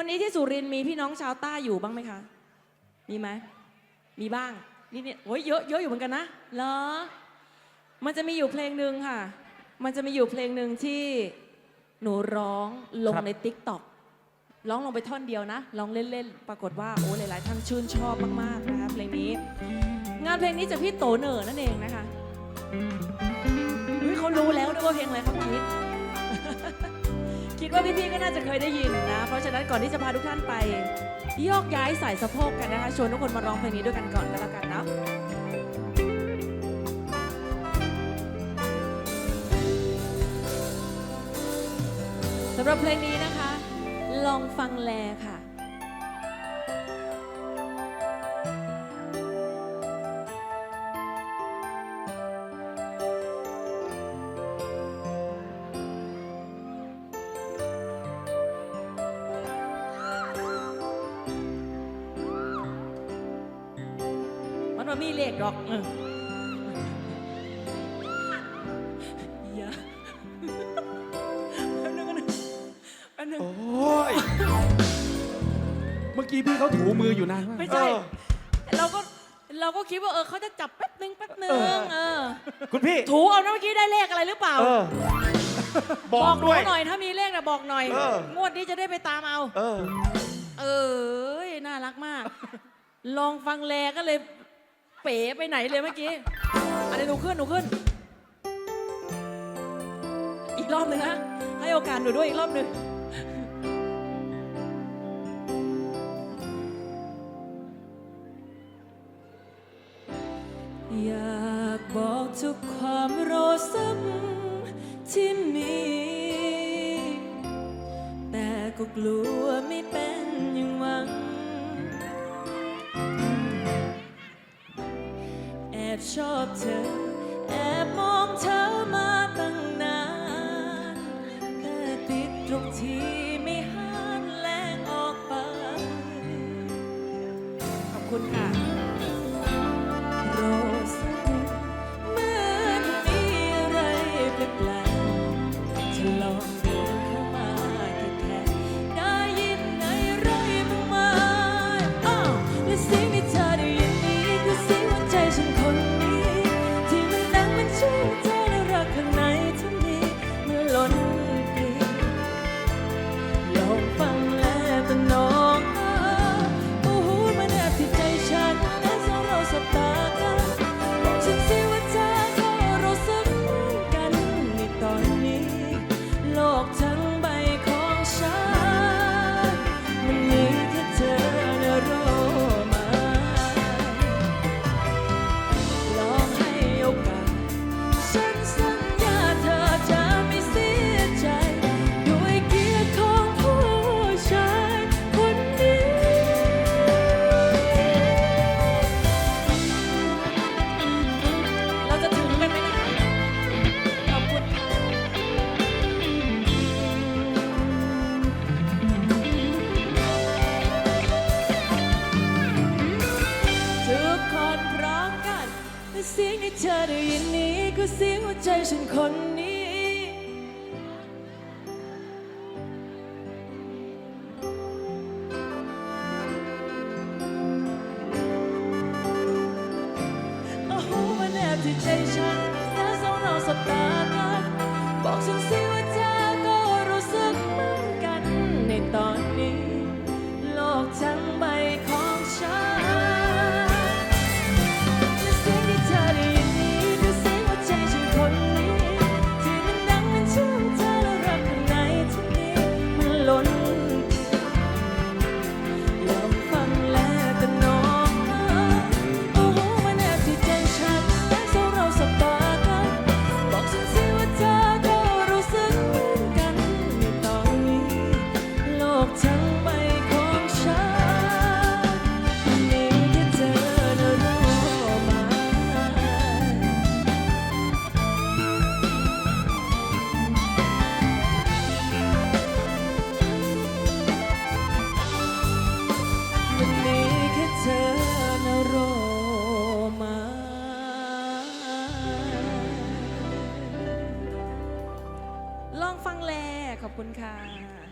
วันนี้ที่สุรินทร์มีพี่น้องชาวใต้อยู่บ้างไหมคะ มีไหม มีบ้างนี่เนี่ยโอ้ยเยอะเยอะอยู่เหมือนกันนะเหรอ มันจะมีอยู่เพลงหนึ่งค่ะ มันจะมีอยู่เพลงหนึ่งที่หนูร้องลงครับในติ๊กต็อกร้องลงไปท่อนเดียวนะร้องเล่นๆ ปรากฏว่าโอ้หลายๆท่านชื่นชอบมากๆนะคะเพลงนี้ งานเพลงนี้จากพี่โตเหน่อนั่นเองนะคะอุ๊ยเขารู้แล้วด้วยว่าเพลงอะไรเขาคิดคิ ดว่าพี่ๆ ก็น่าจะเคยได้ยินนะ เพราะฉะนั้นก่อนที่จะพาทุกท่านไปโยกย้ายสายสะโพกกันนะคะ ชวนทุกคนมาร้องเพลงนี้ด้วยกันก่อนก็แล้วกันเนาะสำหรับเพลงนี้นะคะ ลองฟังแลค่ะ ว่ามีเลขดอกเอออย่าแป๊บนึงแป๊บนึงแป๊บนึง โอ้ย เมื่อกี้พี่เขาถูมืออยู่นะไม่ใช่ เออ เราก็เราก็คิดว่าเออเขาจะจับแป๊บนึงแป๊บนึงเออ เออ คุณพี่ ถูเอานะเมื่อกี้ได้เลขอะไรหรือเปล่า เออ บอกหนูด้วยหน่อยถ้ามีเลขนะบอกหน่อย เออ งวดนี้จะได้ไปตามเอา เออ เออน่ารักมาก ลองฟังแลก็เลย เป๋ไปไหนเลยเมื่อกี้อะไรหนูขึ้นหนูขึ้น อีกรอบหนึ่งนะให้โอกาสหนูด้วยอีกรอบหนึ่งอยากบอกทุกความรู้สึกที่มี แต่ก็กลัวไม่เป็นอย่าง บชอบเธอ แอบมองเธอมาตั้งนาน แต่ติดตรงที่ไม่หันแรงออกไป ขอบคุณค่ะ ทุกคนพร้อมกันและเสียงที่เธอได้ยินนี้คือเสียงหัวใจฉันคนนี้ ฟังแลขอบคุณค่ะ